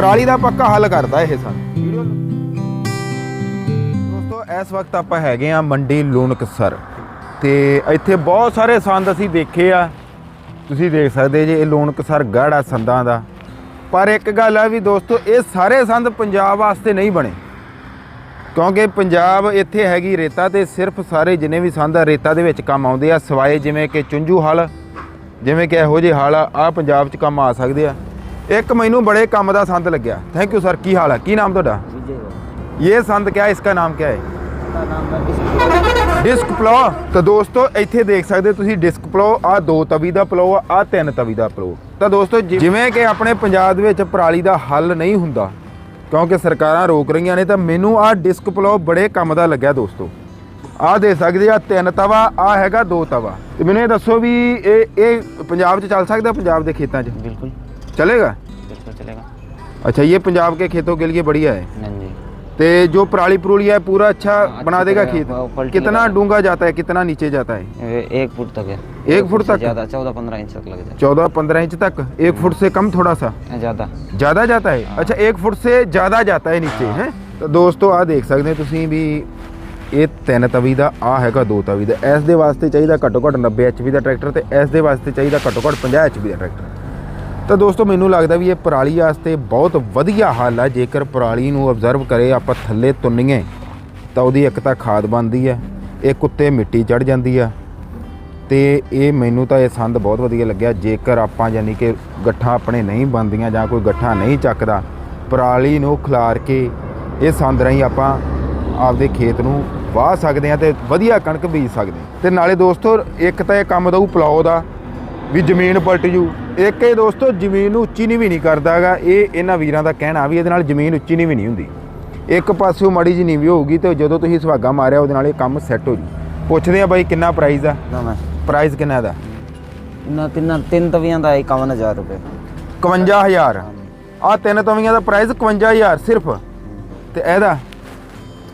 ਪਰਾਲੀ ਦਾ ਪੱਕਾ ਹੱਲ ਕਰਦਾ ਇਹ ਸੰਦ ਦੋਸਤੋ, ਇਸ ਵਕਤ ਆਪਾਂ ਹੈਗੇ ਆ ਮੰਡੀ ਲੂਣਕਸਰ ਤੇ ਇੱਥੇ ਬਹੁਤ ਸਾਰੇ ਸੰਦ ਅਸੀਂ ਦੇਖੇ ਆ। ਤੁਸੀਂ ਦੇਖ ਸਕਦੇ ਜੇ ਇਹ ਲੂਣਕਸਰ ਗੜ੍ਹ ਆ ਸੰਦਾਂ ਦਾ। ਪਰ ਇੱਕ ਗੱਲ ਆ ਵੀ ਦੋਸਤੋ, ਇਹ ਸਾਰੇ ਸੰਦ ਪੰਜਾਬ ਵਾਸਤੇ ਨਹੀਂ ਬਣੇ। ਕਿਉਂਕਿ ਪੰਜਾਬ ਇੱਥੇ ਹੈਗੀ ਰੇਤਾ ਤੇ ਸਿਰਫ ਸਾਰੇ ਜਿੰਨੇ ਵੀ ਸੰਦ ਆ, ਰੇਤਾ ਦੇ ਵਿੱਚ ਕੰਮ ਆਉਂਦੇ ਆ। ਸਵਾਏ ਜਿਵੇਂ ਕਿ ਚੁੰਝੂ ਹਲ, ਜਿਵੇਂ ਕਿ ਇਹੋ ਜਿਹੇ ਹਲ ਆ, ਆਹ ਪੰਜਾਬ 'ਚ ਕੰਮ ਆ ਸਕਦੇ ਆ। ਇੱਕ ਮੈਨੂੰ ਬੜੇ ਕੰਮ ਦਾ ਸੰਦ ਲੱਗਿਆ। ਥੈਂਕ ਯੂ ਸਰ ਕੀ ਹਾਲ ਹੈ? ਕੀ ਨਾਮ ਤੁਹਾਡਾ? ਇਹ ਸੰਦ ਕਿਆ ਹੈ? ਇਸਕਾ ਨਾਮ ਕਿਆ ਹੈ? ਡਿਸਕ ਪਲੋ ਤਾਂ ਦੋਸਤੋ ਇੱਥੇ ਦੇਖ ਸਕਦੇ ਤੁਸੀਂ ਡਿਸਕ ਪਲੋ ਆ ਦੋ ਤਵੀ ਦਾ ਪਲੋ ਆ ਤਿੰਨ ਤਵੀ ਦਾ ਪਲੋ ਤਾਂ ਦੋਸਤੋ ਜਿਵੇਂ ਕਿ ਆਪਣੇ ਪੰਜਾਬ ਦੇ ਵਿੱਚ ਪਰਾਲੀ ਦਾ ਹੱਲ ਨਹੀਂ ਹੁੰਦਾ ਕਿਉਂਕਿ ਸਰਕਾਰਾਂ ਰੋਕ ਰਹੀਆਂ ਨੇ ਤਾਂ ਮੈਨੂੰ ਆ ਡਿਸਕ ਪਲੋ ਬੜੇ ਕੰਮ ਦਾ ਲੱਗਿਆ ਦੋਸਤੋ। ਆ ਦੇ ਸਕਦੇ ਆ ਤਿੰਨ ਤਵਾ ਆ ਹੈਗਾ ਦੋ ਤਵਾ। ਤੇ ਮੈਨੂੰ ਇਹ ਦੱਸੋ ਵੀ ਇਹ ਇਹ ਪੰਜਾਬ 'ਚ ਚੱਲ ਸਕਦਾ ਪੰਜਾਬ ਦੇ ਖੇਤਾਂ 'ਚ? ਬਿਲਕੁਲ चलेगा बिल्कुल चलेगा अच्छा ये पंजाब के खेतों के लिए बढ़िया है नहीं जी ते जो पराली पुरुली है पूरा अच्छा हाँ, बना अच्छी देगा तरह खेत वो पलटी कितना लगा- डूंगा जाता है कितना नीचे जाता है ये एक फुट तक है एक फुट से तक? ज़्यादा चौदह पंद्रह इंच तक लग जाए चौदह पंद्रह इंच तक एक फुट से कम थोड़ा सा ज़्यादा ਜ਼ਿਆਦਾ ਜਾਂਦਾ ਹੈ ਅੱਛਾ 1 ਫੁੱਟ ਸੇ ਜ਼ਿਆਦਾ ਜਾਂਦਾ ਹੈ ਨੀਚੇ ਹੈ ਤਾਂ ਦੋਸਤੋ ਆ ਦੇਖ ਸਕਦੇ ਹੋ ਤੁਸੀਂ ਵੀ ਇਹ ਤਿੰਨ ਤਵੀ ਦਾ ਆ ਹੈਗਾ ਦੋ ਤਵੀ ਦਾ ਇਸ ਦੇ ਵਾਸਤੇ ਚਾਹੀਦਾ ਘੱਟੋ ਘੱਟ 90 ਐਚਪੀ ਦਾ ਟਰੈਕਟਰ ਤੇ ਇਸ ਦੇ ਵਾਸਤੇ ਚਾਹੀਦਾ ਘੱਟੋ ਘੱਟ 50 ਐਚਪੀ ਦਾ ਟਰੈਕਟਰ ਤਾਂ ਦੋਸਤੋ, ਮੈਨੂੰ ਲੱਗਦਾ ਵੀ ਇਹ ਪਰਾਲੀ ਵਾਸਤੇ ਬਹੁਤ ਵਧੀਆ ਹੱਲ ਆ ਜੇਕਰ ਪਰਾਲੀ ਨੂੰ ਆਬਜ਼ਰਵ ਕਰੇ, ਆਪਾਂ ਥੱਲੇ ਤੁੰਨੀਏ, ਤਾਂ ਉਹਦੀ ਇੱਕ ਤਾਂ ਖਾਦ ਬਣਦੀ ਹੈ, ਇੱਕ ਉੱਤੇ ਮਿੱਟੀ ਚੜ ਜਾਂਦੀ ਆ ਤੇ ਇਹ ਮੈਨੂੰ ਤਾਂ ਇਹ ਸੰਦ ਬਹੁਤ ਵਧੀਆ ਲੱਗਿਆ। ਜੇਕਰ ਆਪਾਂ ਯਾਨੀ ਕਿ ਗੱਠਾਂ ਆਪਣੇ ਨਹੀਂ ਬੰਦੀਆਂ ਜਾਂ ਕੋਈ ਗੱਠਾਂ ਨਹੀਂ ਚੱਕਦਾ, ਪਰਾਲੀ ਨੂੰ ਖਿਲਾਰ ਕੇ ਇਹ ਸੰਦ ਰਾਹੀਂ ਆਪਾਂ ਆਪਦੇ ਖੇਤ ਨੂੰ ਵਾਹ ਸਕਦੇ ਆ ਤੇ ਵਧੀਆ ਕਣਕ ਬੀਜ ਸਕਦੇ ਹਾਂ। ਤੇ ਨਾਲੇ ਦੋਸਤੋ, ਇੱਕ ਤਾਂ ਇਹ ਕੰਮ ਦਊ ਪਲਾਉ ਦਾ, ਵੀ ਜ਼ਮੀਨ ਪਲਟ ਜੂ। ਇੱਕ ਇਹ ਦੋਸਤੋ ਜ਼ਮੀਨ ਨੂੰ ਉੱਚੀ ਨੀਵੀਂ ਨਹੀਂ ਕਰਦਾਗਾ ਇਹ ਇਹਨਾਂ ਵੀਰਾਂ ਦਾ ਕਹਿਣਾ ਵੀ ਇਹਦੇ ਨਾਲ ਜ਼ਮੀਨ ਉੱਚੀ ਨੀਵੀਂ ਨਹੀਂ ਹੁੰਦੀ। ਇੱਕ ਪਾਸਿਓਂ ਮਾੜੀ ਜੀ ਨੀਵੀਂ ਹੋਊਗੀ ਤੇ ਜਦੋਂ ਤੁਸੀਂ ਸੁਹਾਗਾ ਮਾਰਿਆ ਉਹਦੇ ਨਾਲ ਇਹ ਕੰਮ ਸੈੱਟ ਹੋ ਜੂ। ਪੁੱਛਦੇ ਆ ਬਾਈ ਕਿੰਨਾ ਪ੍ਰਾਈਸ ਆ? ਨਾ ਮੈਂ। ਪ੍ਰਾਈਸ ਕਿੰਨਾ ਦਾ ਇਹਨਾਂ ਤਿੰਨਾਂ ਤਿੰਨ ਤਵੀਆਂ ਦਾ 51000 ਰੁਪਏ। 51000 ਆ ਤਿੰਨ ਤਵੀਆਂ ਦਾ ਪ੍ਰਾਈਸ 51000 ਸਿਰਫ? ਤੇ ਇਹਦਾ?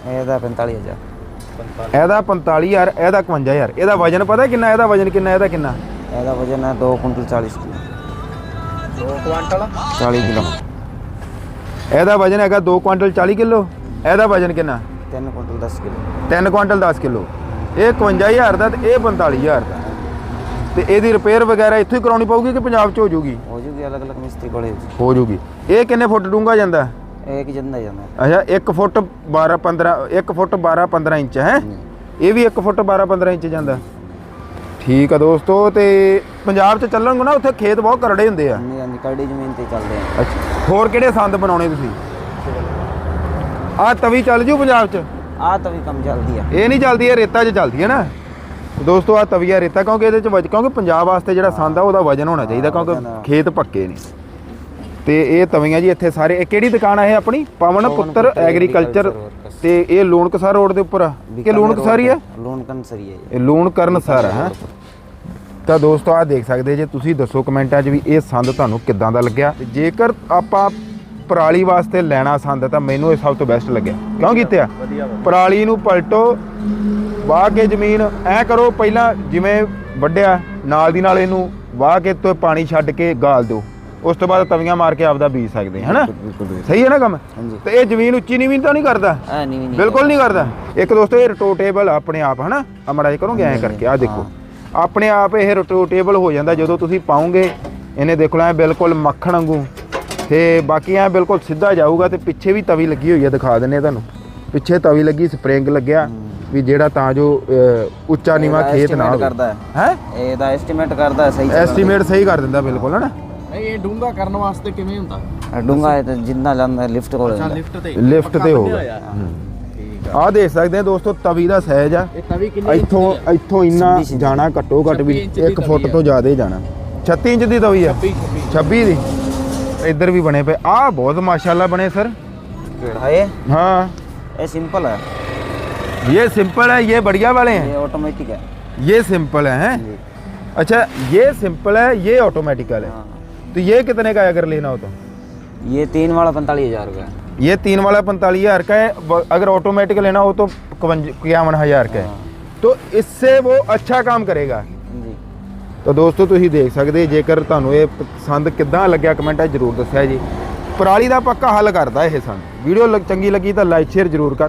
ਇਹਦਾ 45000 ਇਹਦਾ 45000 ਇਹਦਾ 51000 ਇਹਦਾ ਵਜਨ ਪਤਾ ਕਿੰਨਾ? ਇਹਦਾ ਵਜਨ ਕਿੰਨਾ? ਇਹਦਾ ਕਿੰਨਾ? ਇਹਦਾ ਵਜਨ ਹੈ 2 ਕਿਲੋ 2 ਕੁਇੰਟਲ 40 ਕਿਲੋ। ਇਹਦਾ ਵਜਨ ਹੈਗਾ 2 ਕੁਇੰਟਲ 40 ਕਿਲੋ। ਇਹਦਾ ਵਜਨ ਕਿੰਨਾ? 3 ਕੁਇੰਟਲ 10 ਕਿਲੋ। 3 quintal 10 kilo. ਇਹ 51000 ਦਾ ਤੇ ਇਹ 45000 ਦਾ। ਤੇ ਇਹਦੀ ਰਿਪੇਅਰ ਵਗੈਰਾ ਇੱਥੋਂ ਹੀ ਕਰਾਉਣੀ ਪਊਗੀ ਕਿ ਪੰਜਾਬ 'ਚ ਹੋ ਜੂਗੀ? ਹੋ ਜੂਗੀ ਅਲੱਗ ਅਲੱਗ ਮਿਸਤਰੀ ਕੋਲੇ ਹੋ ਜੂਗੀ। ਇਹ ਕਿੰਨੇ ਫੁੱਟ ਡੂੰਗਾ ਜਾਂਦਾ? ਇੱਕ ਜਿੰਦਾ ਜਾਂਦਾ। ਅੱਛਾ 1 ਫੁੱਟ 12 15 1 ਫੁੱਟ 12 15 ਇੰਚ ਹੈ। ਇਹ ਵੀ 1 ਫੁੱਟ 12 15 ਇੰਚ ਜਾਂਦਾ। ਠੀਕ ਆ ਦੋਸਤੋ ਤੇ ਪੰਜਾਬ 'ਚ ਚੱਲਣਗੇ ਨਾ ਉੱਥੇ ਖੇਤ ਬਹੁਤ ਕਰੜੇ ਹੁੰਦੇ ਆ। ਹਾਂਜੀ ਹਾਂਜੀ ਕਰੜੀ ਜ਼ਮੀਨ ਤੇ ਚੱਲਦੇ ਆ। ਅੱਛਾ ਹੋਰ ਕਿਹੜੇ ਸੰਦ ਬਣਾਉਣੇ ਤੁਸੀਂ? ਆ ਤਵੀ ਚੱਲ ਜੂ ਪੰਜਾਬ 'ਚ? ਆ ਤਾਂ ਵੀ ਕੰਮ ਚੱਲਦੀ ਆ। ਇਹ ਨਹੀਂ ਚੱਲਦੀ ਇਹ ਰੇਤਾ 'ਚ ਚੱਲਦੀ ਹੈ ਨਾ। ਦੋਸਤੋ ਆ ਤਵੀਆ ਰੇਤਾ ਕਿਉਂਕਿ ਇਹਦੇ 'ਚ ਵਜ ਕਿਉਂਕਿ ਪੰਜਾਬ ਵਾਸਤੇ ਜਿਹੜਾ ਸੰਦ ਆ ਉਹਦਾ ਵਜਨ ਹੋਣਾ ਚਾਹੀਦਾ ਕਿਉਂਕਿ। ਖੇਤ ਪੱਕੇ ਨੇ। ਤੇ ਇਹ ਤਵੀਆਂ ਜੀ ਇੱਥੇ ਸਾਰੇ ਇਹ ਕਿਹੜੀ ਦੁਕਾਨ ਆ ਇਹ ਆਪਣੀ? ਪਵਨ ਪੁੱਤਰ ਐਗਰੀਕਲਚਰ। ਤੇ ਇਹ ਲੂਣਕਸਰ ਰੋਡ ਦੇ ਉੱਪਰ ਆ? ਕਿ ਲੂਣਕਸਰ ਹੀ ਆ? ਲੂਣ ਕੰਸਰੀ ਹੈ ਇਹ। ਲੂਣ ਕਰਨ ਸਰ ਹੈ? ਤਾਂ ਦੋਸਤੋ ਆ ਦੇਖ ਸਕਦੇ ਜੇ ਤੁਸੀਂ ਦੱਸੋ ਕਮੈਂਟਾਂ 'ਚ ਵੀ ਇਹ ਸੰਦ ਤੁਹਾਨੂੰ ਕਿੱਦਾਂ ਦਾ ਲੱਗਿਆ? ਤੇ ਜੇਕਰ ਆਪਾਂ ਪਰਾਲੀ ਵਾਸਤੇ ਲੈਣਾ ਸੰਦ ਤਾਂ ਮੈਨੂੰ ਇਹ ਸਭ ਤੋਂ ਬੈਸਟ ਲੱਗਿਆ। ਕਿਉਂ ਕੀਤਿਆ? ਪਰਾਲੀ ਨੂੰ ਪਲਟੋ ਵਾਹ ਕੇ ਜ਼ਮੀਨ ਐ ਕਰੋ ਪਹਿਲਾਂ ਜਿਵੇਂ ਵੱਢਿਆ ਨਾਲ ਦੀ ਨਾਲ ਇਹਨੂੰ ਵਾਹ ਕੇ ਤੋਂ ਪਾਣੀ ਛੱਡ ਕੇ ਗਾਲ ਦਿਓ। ਉਸ ਤੋਂ ਬਾਅਦ ਤਵੀਆਂ ਮਾਰ ਕੇ ਆਪਦਾ ਬੀਜ ਸਕਦੇ ਹਾਂ, ਬਿਲਕੁਲ ਸਹੀ ਹੈ ਨਾ ਕੰਮ? ਤੇ ਇਹ ਜ਼ਮੀਨ ਉੱਚੀ ਨੀਵੀਂ ਤਾਂ ਨਹੀਂ ਕਰਦਾ? ਬਿਲਕੁਲ ਨਹੀਂ ਕਰਦਾ। ਇੱਕ ਦੋਸਤੋ ਇਹ ਰੋਟੇਬਲ ਆਪਣੇ ਆਪ ਹਨਾ? ਆ ਮੜਾ ਜੀ ਕਰੋਗੇ ਐਂ ਕਰਕੇ। ਆ ਦੇਖੋ। ਆਪਣੇ ਆਪ ਇਹ ਰੋਟੇਬਲ ਹੋ ਜਾਂਦਾ ਜਦੋਂ ਤੁਸੀਂ ਪਾਉਂਗੇ। ਇਹਨੇ ਦੇਖ ਲਓ ਐ ਬਿਲਕੁਲ ਮੱਖਣ ਵਾਂਗੂ। ਤੇ ਬਾਕੀ ਐ ਬਿਲਕੁਲ ਸਿੱਧਾ ਜਾਊਗਾ ਤੇ ਪਿੱਛੇ ਵੀ ਤਵੀ ਲੱਗੀ ਹੋਈ ਹੈ ਦਿਖਾ ਦਿੰਨੇ ਤੁਹਾਨੂੰ। ਪਿੱਛੇ ਤਵੀ ਲੱਗੀ ਸਪਰਿੰਗ ਲੱਗਿਆ ਵੀ ਜਿਹੜਾ ਤਾਂ ਜੋ ਉੱਚਾ ਨੀਵਾ ਖੇਤ ਨਾ ਹੋਵੇ। ਕਰਦਾ ਹੈ। ਹੈ? ਇਹਦਾ ਐਸਟੀਮੇਟ ਕਰਦਾ ਸਹੀ ਐਸਟੀਮੇਟ ਸਹੀ ਕਰ ਦਿੰਦਾ ਬਿਲਕੁਲ ਹਨਾ? ਨਹੀਂ ਇਹ ਡੂੰਗਾ ਕਰਨ ਵਾਸਤੇ ਕਿਵੇਂ ਹੁੰਦਾ? ਤਾਂ ਜਿੰਨਾ ਜਾਂਦਾ ਲਿਫਟ ਕੋਲ ਅੱਛਾ ਲਿਫਟ ਤੇ ਲਿਫਟ ਤੇ ਹੋਊਗਾ। ਠੀਕ ਆ ਆਹ ਦੇਖ ਸਕਦੇ ਆ ਦੋਸਤੋ ਤਵੀ ਦਾ ਸਾਈਜ਼ ਆ ਇਹ ਤਵੀ ਕਿੰਨੀ ਇੰਚ ਇੱਥੋਂ ਦੀ ਆ? ਇੱਥੋਂ ਇੰਨਾ 26 ਇੰਚ ਜਾਣਾ ਘੱਟੋ ਘੱਟ ਵੀ 26 ਇੰਚ ਦੀ 1 ਤਵੀ ਫੁੱਟ ਆ। ਤੋਂ ਜ਼ਿਆਦਾ ਹੀ ਜਾਣਾ 36 ਇੰਚ ਦੀ ਤਵੀ ਆ 26 26 26 ਦੀ ਇੱਧਰ ਵੀ ਬਣੇ ਪਏ ਆਹ ਬਹੁਤ ਮਾਸ਼ਾਅੱਲਾ ਬਣੇ ਸਰ है ये हाँ ये सिंपल है ये सिंपल है ये बढ़िया वाले हैं ये ऑटोमेटिक है ये सिंपल है हैं जी अच्छा ये सिंपल है ये ऑटोमेटिकल है हाँ। तो ये कितने का है अगर लेना हो तो ये तीन वाला पैंतालीस हजार रुपये है ये तीन वाला पैंतालीस हज़ार का है व- अगर ऑटोमेटिक लेना हो तो इक्यावन हज़ार का है तो इससे वो अच्छा काम करेगा जी ਤਾਂ ਦੋਸਤੋ ਤੁਸੀਂ ਦੇਖ ਸਕਦੇ ਜੇਕਰ ਤੁਹਾਨੂੰ ਇਹ ਪਸੰਦ ਕਿੱਦਾਂ ਲੱਗਿਆ ਕਮੈਂਟਾਂ 'ਚ ਜ਼ਰੂਰ ਦੱਸਿਆ ਜੀ ਪਰਾਲੀ ਦਾ ਪੱਕਾ ਹੱਲ ਕਰਦਾ ਇਹ ਸੰਦ ਵੀਡੀਓ ਚੰਗੀ ਲੱਗੀ ਤਾਂ ਲਾਈਕ ਸ਼ੇਅਰ ਜ਼ਰੂਰ ਕਰ